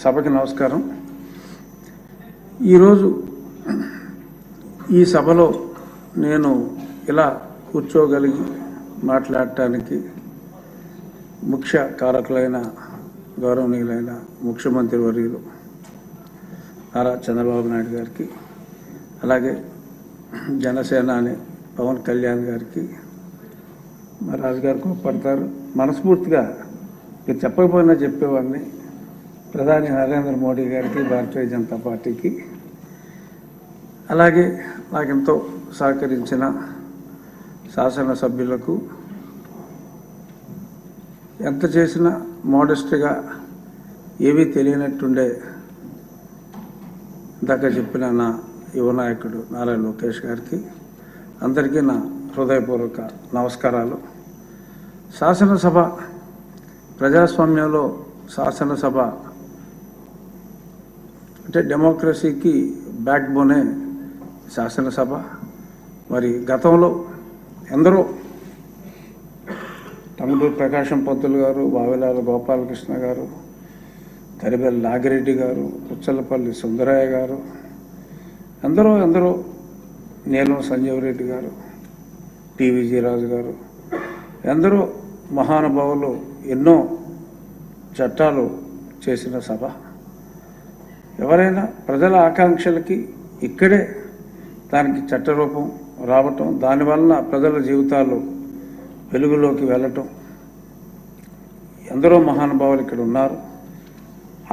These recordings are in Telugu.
సభకి నమస్కారం. ఈరోజు ఈ సభలో నేను ఇలా కూర్చోగలిగి మాట్లాడటానికి ముఖ్య కారకులైన గౌరవనీయులైన ముఖ్యమంత్రి వర్యులు నారా చంద్రబాబు నాయుడు గారికి అలాగే జనసేనాని పవన్ కళ్యాణ్ గారికి మా రాజుగారు కోప్పడతారు. మనస్ఫూర్తిగా చెప్పకపోయినా చెప్పేవాడిని. ప్రధాని నరేంద్ర మోడీ గారికి భారతీయ జనతా పార్టీకి అలాగే నాకెంతో సహకరించిన శాసనసభ్యులకు ఎంత చేసినా మోడెస్ట్గా ఏమీ తెలియనట్టుండే ఇందాక చెప్పిన నా యువ నాయకుడు నారా లోకేష్ గారికి అందరికీ నా హృదయపూర్వక నమస్కారాలు. శాసనసభ ప్రజాస్వామ్యంలో శాసనసభ అంటే డెమోక్రసీకి బ్యాక్ బోనే శాసనసభ. మరి గతంలో ఎందరో టంగుటూరు ప్రకాశం పంతులు గారు బావిలాల గోపాలకృష్ణ గారు తరిబెల్ నాగిరెడ్డి గారు పుచ్చలపల్లి సుందరయ్య గారు ఎందరో ఎందరో నీలం సంజీవ్ రెడ్డి గారు టీవీజీ రాజు గారు ఎందరో మహానుభావులు ఎన్నో చట్టాలు చేసిన సభ. ఎవరైనా ప్రజల ఆకాంక్షలకి ఇక్కడే దానికి చట్టరూపం రావటం దానివలన ప్రజల జీవితాలు వెలుగులోకి వెళ్ళటం. ఎందరో మహానుభావులు ఇక్కడ ఉన్నారు.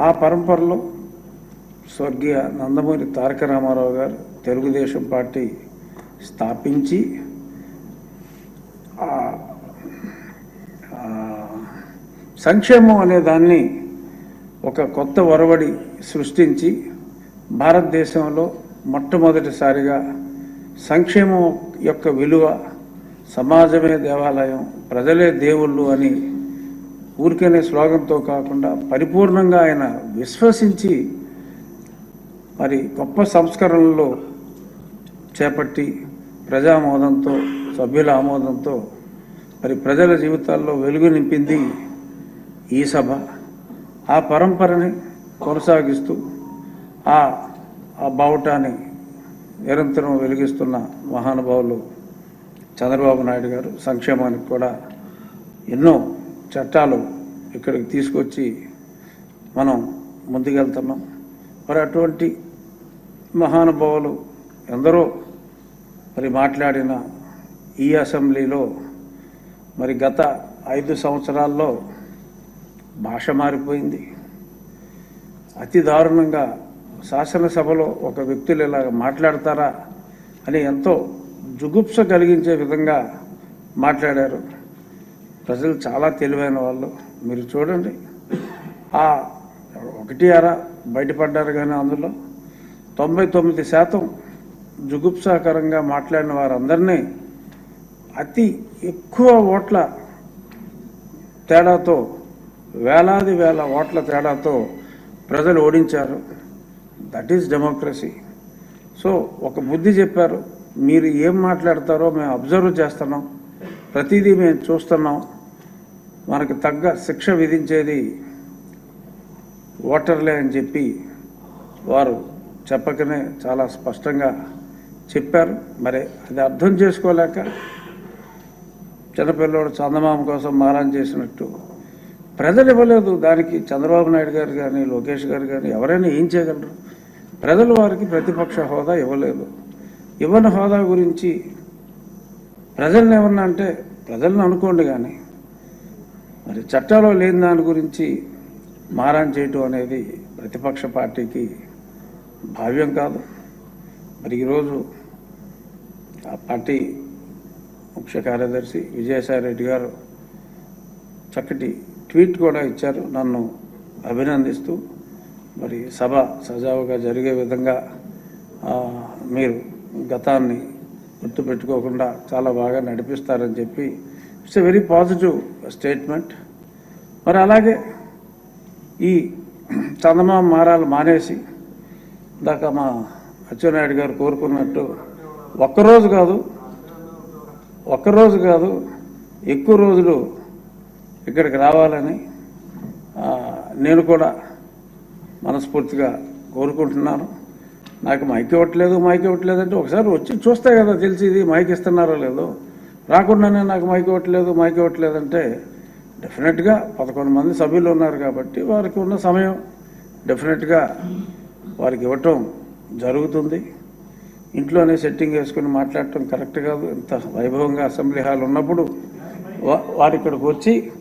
ఆ పరంపరలో స్వర్గీయ నందమూరి తారక రామారావు గారు తెలుగుదేశం పార్టీ స్థాపించి సంక్షేమం అనే దాన్ని ఒక కొత్త ఒరవడి సృష్టించి భారతదేశంలో మొట్టమొదటిసారిగా సంక్షేమం యొక్క విలువ సమాజమే దేవాలయం ప్రజలే దేవుళ్ళు అని ఊరికనే శ్లోగంతో కాకుండా పరిపూర్ణంగా ఆయన విశ్వసించి మరి గొప్ప సంస్కరణలో చేపట్టి ప్రజామోదంతో సభ్యుల ఆమోదంతో మరి ప్రజల జీవితాల్లో వెలుగు నింపింది ఈ సభ. ఆ పరంపరని కొనసాగిస్తూ ఆ ఆ బావుటాన్ని నిరంతరం వెలిగిస్తున్న మహానుభావులు చంద్రబాబు నాయుడు గారు సంక్షేమానికి కూడా ఎన్నో చట్టాలు ఇక్కడికి తీసుకొచ్చి మనం ముందుకెళ్తున్నాం. మరి అటువంటి మహానుభావులు ఎందరో మరి మాట్లాడిన ఈ అసెంబ్లీలో మరి గత ఐదు సంవత్సరాల్లో భాష మారిపోయింది. అతి దారుణంగా శాసనసభలో ఒక వ్యక్తులు ఇలా మాట్లాడతారా అని ఎంతో జుగుప్స కలిగించే విధంగా మాట్లాడారు. ప్రజలు చాలా తెలివైన వాళ్ళు. మీరు చూడండి. ఆ ఒకటి అర బయటపడ్డారు కానీ అందులో తొంభై తొమ్మిది శాతం జుగుప్సాకరంగా మాట్లాడిన వారందరినీ అతి ఎక్కువ ఓట్ల తేడాతో వేలాది వేల ఓట్ల తేడాతో ప్రజలు ఓడించారు. దట్ ఈస్ డెమోక్రసీ సో ఒక బుద్ధి చెప్పారు. మీరు ఏం మాట్లాడతారో మేము అబ్జర్వ్ చేస్తున్నాం. ప్రతిదీ మేము చూస్తున్నాం. మనకు తగ్గ శిక్ష విధించేది ఓటర్లే అని చెప్పి వారు చెప్పకనే చాలా స్పష్టంగా చెప్పారు. మరి అది అర్థం చేసుకోలేక చిన్నపిల్లోడు చందమామ కోసం మారాన్ చేసినట్టు ప్రజలు ఇవ్వలేదు. దానికి చంద్రబాబు నాయుడు గారు కానీ లోకేష్ గారు కానీ ఎవరైనా ఏం చేయగలరు? ప్రజలు వారికి ప్రతిపక్ష హోదా ఇవ్వలేదు. ఇవ్వని హోదా గురించి ప్రజల్ని ఏమన్నా అంటే ప్రజల్ని అనుకోండి కానీ మరి చట్టాలో లేని దాని గురించి మారాన్ చేయటం అనేది ప్రతిపక్ష పార్టీకి భావ్యం కాదు. మరి ఈరోజు ఆ పార్టీ ముఖ్య కార్యదర్శి విజయసాయి రెడ్డి గారు చక్కటి ట్వీట్ కూడా ఇచ్చారు. నన్ను అభినందిస్తూ మరి సభ సజావుగా జరిగే విధంగా మీరు గతాన్ని గుర్తుపెట్టుకోకుండా చాలా బాగా నడిపిస్తారని చెప్పి it's a very positive statement. మరి అలాగే ఈ చందమా మారాలు మానేసి ఇందాక మా అచ్చెన్నాయుడు గారు కోరుకున్నట్టు ఒక్కరోజు కాదు ఒక్కరోజు కాదు ఎక్కువ రోజులు ఇక్కడికి రావాలని నేను కూడా మనస్ఫూర్తిగా కోరుకుంటున్నాను. నాకు మైక్ ఇవ్వట్లేదు మైక్ ఇవ్వట్లేదు అంటే ఒకసారి వచ్చి చూస్తే కదా తెలిసి ఇది మైక్ ఇస్తున్నారో లేదో. రాకుండానే నాకు మైక్ ఇవ్వట్లేదు మైక్ ఇవ్వట్లేదు అంటే డెఫినెట్గా పదకొండు మంది సభ్యులు ఉన్నారు కాబట్టి వారికి ఉన్న సమయం డెఫినెట్గా వారికి ఇవ్వటం జరుగుతుంది. ఇంట్లోనే సెట్టింగ్ వేసుకుని మాట్లాడటం కరెక్ట్ కాదు. ఇంత వైభవంగా అసెంబ్లీ హాల్ ఉన్నప్పుడు వా- వారు ఇక్కడికి వచ్చి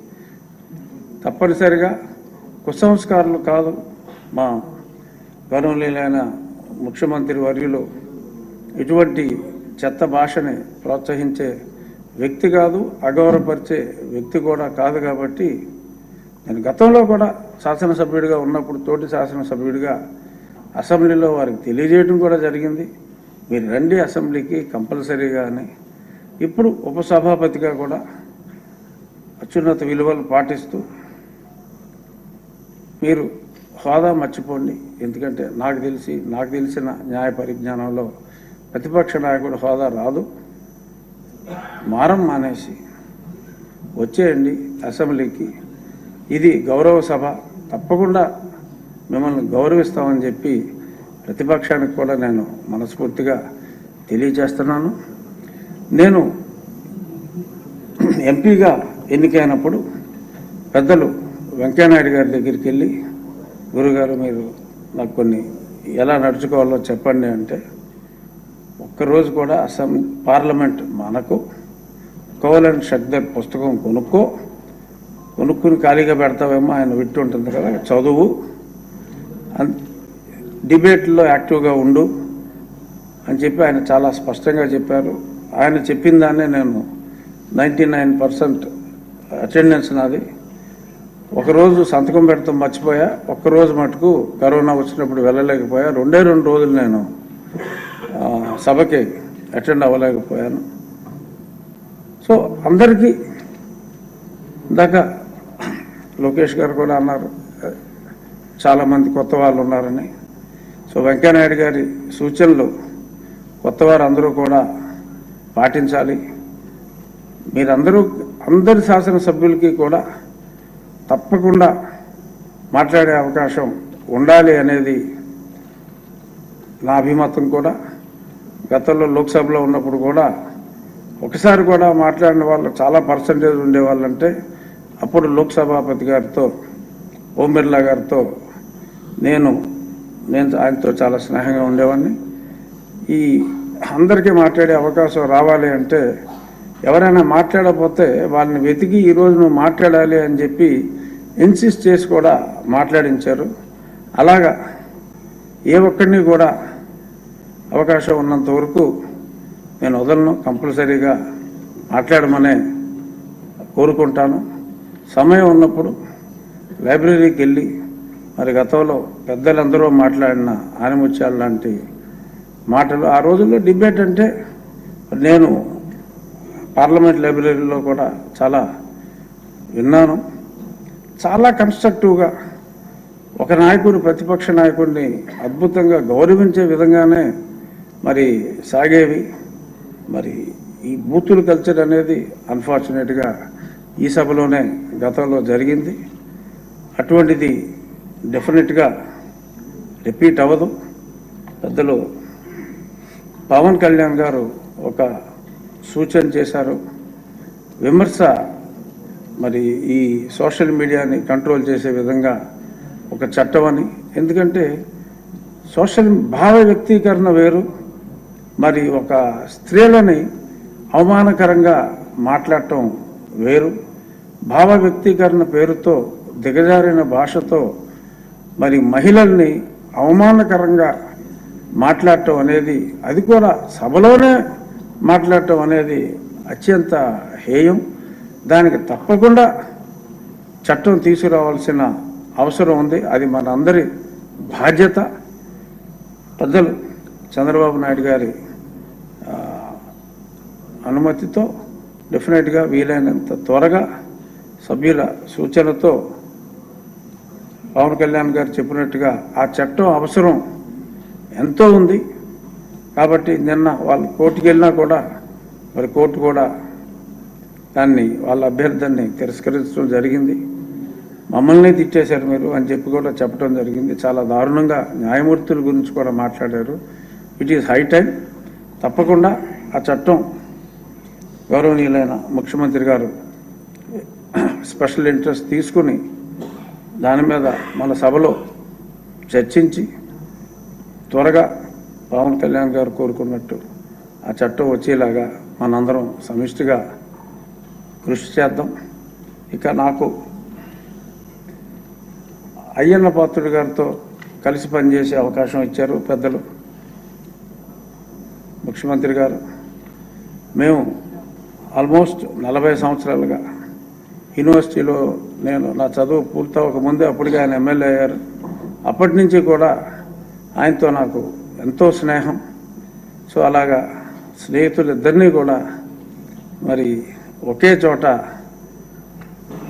తప్పనిసరిగా కుసంస్కారులు కాదు. మా గౌరవనీయులైన ముఖ్యమంత్రి వర్యులు ఇటువంటి చెత్త భాషని ప్రోత్సహించే వ్యక్తి కాదు అగౌరవపరిచే వ్యక్తి కూడా కాదు కాబట్టి నేను గతంలో కూడా శాసనసభ్యుడిగా ఉన్నప్పుడు తోటి శాసనసభ్యుడిగా అసెంబ్లీలో వారికి తెలియజేయడం కూడా జరిగింది. మీరు రండి అసెంబ్లీకి కంపల్సరీగానే. ఇప్పుడు ఉపసభాపతిగా కూడా అత్యున్నత విలువలు పాటిస్తూ మీరు హోదా మర్చిపోండి. ఎందుకంటే నాకు తెలిసి నాకు తెలిసిన న్యాయ పరిజ్ఞానంలో ప్రతిపక్ష నాయకుడు హోదా రాదు. మారం మానేసి వచ్చేయండి అసెంబ్లీకి. ఇది గౌరవ సభ. తప్పకుండా మిమ్మల్ని గౌరవిస్తామని చెప్పి ప్రతిపక్షానికి కూడా నేను మనస్ఫూర్తిగా తెలియజేస్తున్నాను. నేను ఎంపీగా ఎన్నికైనప్పుడు పెద్దలు వెంకయ్యనాయుడు గారి దగ్గరికి వెళ్ళి గురుగారు మీరు నాకు కొన్ని ఎలా నడుచుకోవాలో చెప్పండి అంటే ఒక్కరోజు కూడా అసెంబ్లీ పార్లమెంట్ మనకు కోవలన్ షక్దర్ పుస్తకం కొనుక్కో కొనుక్కుని ఖాళీగా పెడతావేమో ఆయన విట్టు ఉంటుంది కదా చదువు అన్- డిబేట్లో యాక్టివ్గా ఉండు అని చెప్పి ఆయన చాలా స్పష్టంగా చెప్పారు. ఆయన చెప్పిన దాన్నే నేను నైంటీ నైన్ పర్సెంట్ అటెండెన్స్ నాది. ఒకరోజు సంతకం పెడతాం మర్చిపోయా. ఒక్కరోజు మటుకు కరోనా వచ్చినప్పుడు వెళ్ళలేకపోయా. రెండే రెండు రోజులు నేను సభకి అటెండ్ అవ్వలేకపోయాను. సో అందరికీ ఇందాక లోకేష్ గారు కూడా అన్నారు చాలామంది కొత్త వాళ్ళు ఉన్నారని. సో వెంకయ్యనాయుడు గారి సూచనలు కొత్తవారు అందరూ కూడా పాటించాలి. మీరందరూ అందరి శాసనసభ్యులకి కూడా తప్పకుండా మాట్లాడే అవకాశం ఉండాలి అనేది నా అభిమతం కూడా. గతంలో లోక్సభలో ఉన్నప్పుడు కూడా ఒకసారి కూడా మాట్లాడిన వాళ్ళు చాలా పర్సంటేజ్ ఉండేవాళ్ళంటే అప్పుడు లోక్సభాపతి గారితో ఓం బిర్లా గారితో నేను నేను ఆయనతో చాలా స్నేహంగా ఉండేవాడిని. ఈ అందరికీ మాట్లాడే అవకాశం రావాలి అంటే ఎవరైనా మాట్లాడకపోతే వాళ్ళని వెతికి ఈరోజు నువ్వు మాట్లాడాలి అని చెప్పి ఇన్సిస్ట్ చేసి కూడా మాట్లాడించారు. అలాగా ఏ ఒక్కడిని కూడా అవకాశం ఉన్నంత వరకు నేను వదలను కంపల్సరీగా మాట్లాడమనే కోరుకుంటాను. సమయం ఉన్నప్పుడు లైబ్రరీకి వెళ్ళి మరి గతంలో పెద్దలందరూ మాట్లాడిన ఆనిముత్యాలు లాంటి మాటలు ఆ రోజుల్లో డిబేట్ అంటే నేను పార్లమెంట్ లైబ్రరీలో కూడా చాలా విన్నాను. చాలా కన్స్ట్రక్టివ్గా ఒక నాయకుడు ప్రతిపక్ష నాయకుడిని అద్భుతంగా గౌరవించే విధంగానే మరి సాగేవి. మరి ఈ బూతులు కల్చర్ అనేది అన్ఫార్చునేట్గా ఈ సభలోనే గతంలో జరిగింది. అటువంటిది డెఫినెట్గా రిపీట్ అవ్వదు. పెద్దలు పవన్ కళ్యాణ్ గారు ఒక సూచన చేశారు. విమర్శ మరి ఈ సోషల్ మీడియాని కంట్రోల్ చేసే విధంగా ఒక చట్టం అని. ఎందుకంటే సోషల్ భావ వ్యక్తీకరణ వేరు. మరి ఒక స్త్రీలని అవమానకరంగా మాట్లాడటం వేరు. భావ వ్యక్తీకరణ పేరుతో దిగజారిన భాషతో మరి మహిళల్ని అవమానకరంగా మాట్లాడటం అనేది అది కూడా సభలోనే మాట్లాడటం అనేది అత్యంత హేయం. దానికి తప్పకుండా చట్టం తీసుకురావాల్సిన అవసరం ఉంది. అది మన అందరి బాధ్యత. పెద్దలు చంద్రబాబు నాయుడు గారి అనుమతితో డెఫినెట్గా వీలైనంత త్వరగా సభ్యుల సూచనతో పవన్ కళ్యాణ్ గారు చెప్పినట్టుగా ఆ చట్టం అవసరం ఎంతో ఉంది. కాబట్టి నిన్న వాళ్ళు కోర్టుకు వెళ్ళినా కూడా మరి కోర్టు కూడా దాన్ని వాళ్ళ అభ్యర్థాన్ని తిరస్కరించడం జరిగింది. మమ్మల్ని తిట్టేశారు మీరు అని చెప్పి కూడా చెప్పడం జరిగింది. చాలా దారుణంగా న్యాయమూర్తుల గురించి కూడా మాట్లాడారు. It is high time. తప్పకుండా ఆ చట్టం గౌరవనీయులైన ముఖ్యమంత్రి గారు స్పెషల్ ఇంట్రెస్ట్ తీసుకుని దాని మీద మన సభలో చర్చించి త్వరగా పవన్ కళ్యాణ్ గారు కోరుకున్నట్టు ఆ చట్టం వచ్చేలాగా మనందరం సమిష్టిగా కృషి చేద్దాం. ఇక నాకు అయ్యన్న పాత్రుడు గారితో కలిసి పనిచేసే అవకాశం ఇచ్చారు పెద్దలు ముఖ్యమంత్రి గారు. మేము ఆల్మోస్ట్ నలభై సంవత్సరాలుగా యూనివర్సిటీలో నేను నా చదువు పూర్తవక ముందే అప్పటికే ఆయన ఎమ్మెల్యే అయ్యారు. అప్పటి నుంచి కూడా ఆయనతో నాకు ఎంతో స్నేహం. సో అలాగా స్నేహితులిద్దరినీ కూడా మరి ఒకే చోట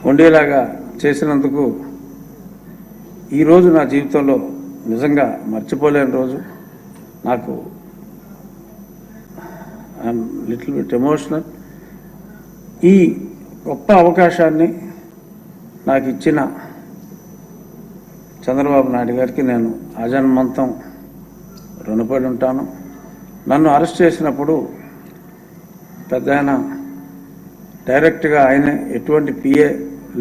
ఉండేలాగా చేసినందుకు ఈరోజు నా జీవితంలో నిజంగా మర్చిపోలేని రోజు. నాకు ఐఎమ్ లిటిల్ బిట్ ఎమోషనల్. ఈ గొప్ప అవకాశాన్ని నాకు ఇచ్చిన చంద్రబాబు నాయుడు గారికి నేను అజన్మంతం రుణపడి ఉంటాను. నన్ను అరెస్ట్ చేసినప్పుడు పెద్ద ఆయన డైరెక్ట్గా ఆయనే ఎటువంటి పిఏ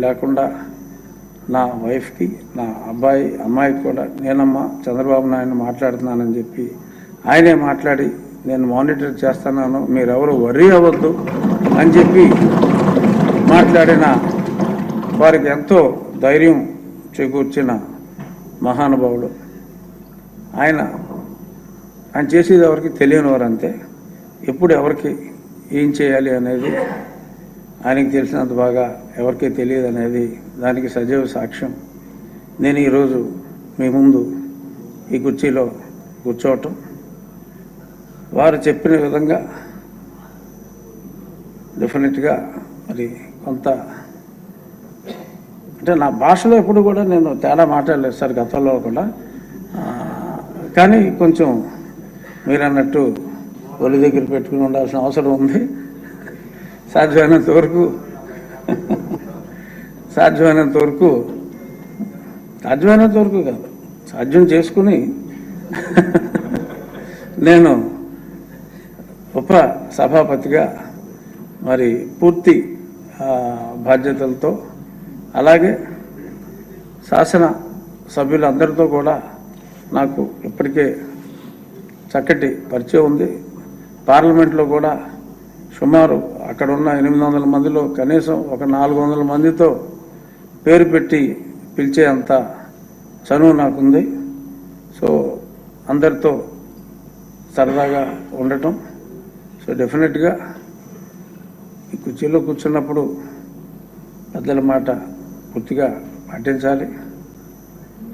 లేకుండా నా వైఫ్కి నా అబ్బాయి అమ్మాయికి కూడా నేనమ్మా చంద్రబాబు నాయుడు మాట్లాడుతున్నానని చెప్పి ఆయనే మాట్లాడి నేను మానిటర్ చేస్తున్నాను మీరెవరు వరీ అవ్వద్దు అని చెప్పి మాట్లాడిన వారికి ఎంతో ధైర్యం చేకూర్చిన మహానుభావుడు. ఆయన ఆయన చేసేది ఎవరికి తెలియని వారు అంతే ఎప్పుడు ఎవరికి ఏం చేయాలి అనేది ఆయనకి తెలిసినంత బాగా ఎవరికీ తెలియదు అనేది దానికి సజీవ సాక్ష్యం. నేను ఈరోజు మీ ముందు ఈ కుర్చీలో కూర్చోవటం. వారు చెప్పిన విధంగా డెఫినెట్గా మరి కొంత అంటే నా భాషలో ఎప్పుడు కూడా నేను తేడా మాట్లాడలేదు సార్ గతంలో కూడా. కానీ కొంచెం మీరు అన్నట్టు ఒలి దగ్గర పెట్టుకుని ఉండాల్సిన అవసరం ఉంది. సాధ్యమైనంత వరకు సాధ్యమైనంత వరకు సాధ్యమైనంత వరకు కాదు సాధ్యం చేసుకుని నేను ఉప సభాపతిగా మరి పూర్తి బాధ్యతలతో అలాగే శాసన సభ్యులందరితో కూడా నాకు ఇప్పటికే చక్కటి పరిచయం ఉంది. పార్లమెంట్లో కూడా సుమారు అక్కడ ఉన్న ఎనిమిది వందల మందిలో కనీసం ఒక నాలుగు వందల మందితో పేరు పెట్టి పిలిచే అంత చనువు నాకుంది. సో అందరితో సరదాగా ఉండటం. సో డెఫినెట్గా ఈ కుర్చీలో కూర్చున్నప్పుడు పెద్దల మాట పూర్తిగా పాటించాలి.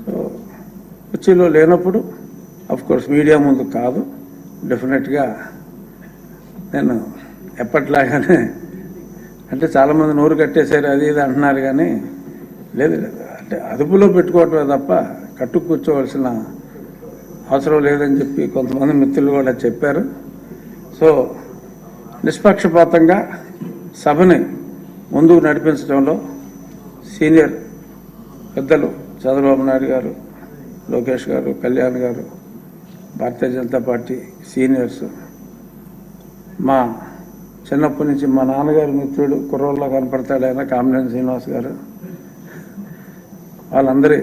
సో కుర్చీలో లేనప్పుడు కోర్స్ మీడియా ముందు కాదు. డెఫినెట్గా నేను ఎప్పట్లాగానే అంటే చాలామంది నోరు కట్టేశారు అది ఇది అంటున్నారు కానీ లేదు లేదు. అంటే అదుపులో పెట్టుకోవటమే తప్ప కట్టు కూర్చోవలసిన అవసరం లేదని చెప్పి కొంతమంది మిత్రులు కూడా చెప్పారు. సో నిష్పక్షపాతంగా సభని ముందుకు నడిపించడంలో సీనియర్ పెద్దలు చంద్రబాబు నాయుడు గారు లోకేష్ గారు కళ్యాణ్ గారు భారతీయ జనతా పార్టీ సీనియర్స్ మా చిన్నప్పటి నుంచి మా నాన్నగారి మిత్రుడు కుర్రోల్లో కనపడతాడు ఆయన కామినేని శ్రీనివాస్ గారు. వాళ్ళందరి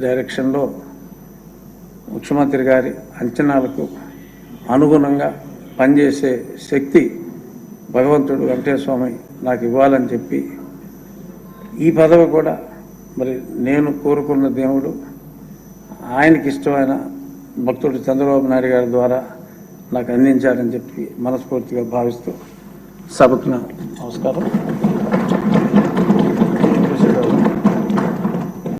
డైరెక్షన్లో ముఖ్యమంత్రి గారి అంచనాలకు అనుగుణంగా పనిచేసే శక్తి భగవంతుడు వెంకటేశ్వమి నాకు ఇవ్వాలని చెప్పి ఈ పదవి కూడా మరి నేను కోరుకున్న దేవుడు. ఆయనకి ఇష్టమైన భక్తుడు చంద్రబాబు నాయుడు గారి ద్వారా నాకు అందించారని చెప్పి మనస్ఫూర్తిగా భావిస్తూ సభకు నమస్కారం.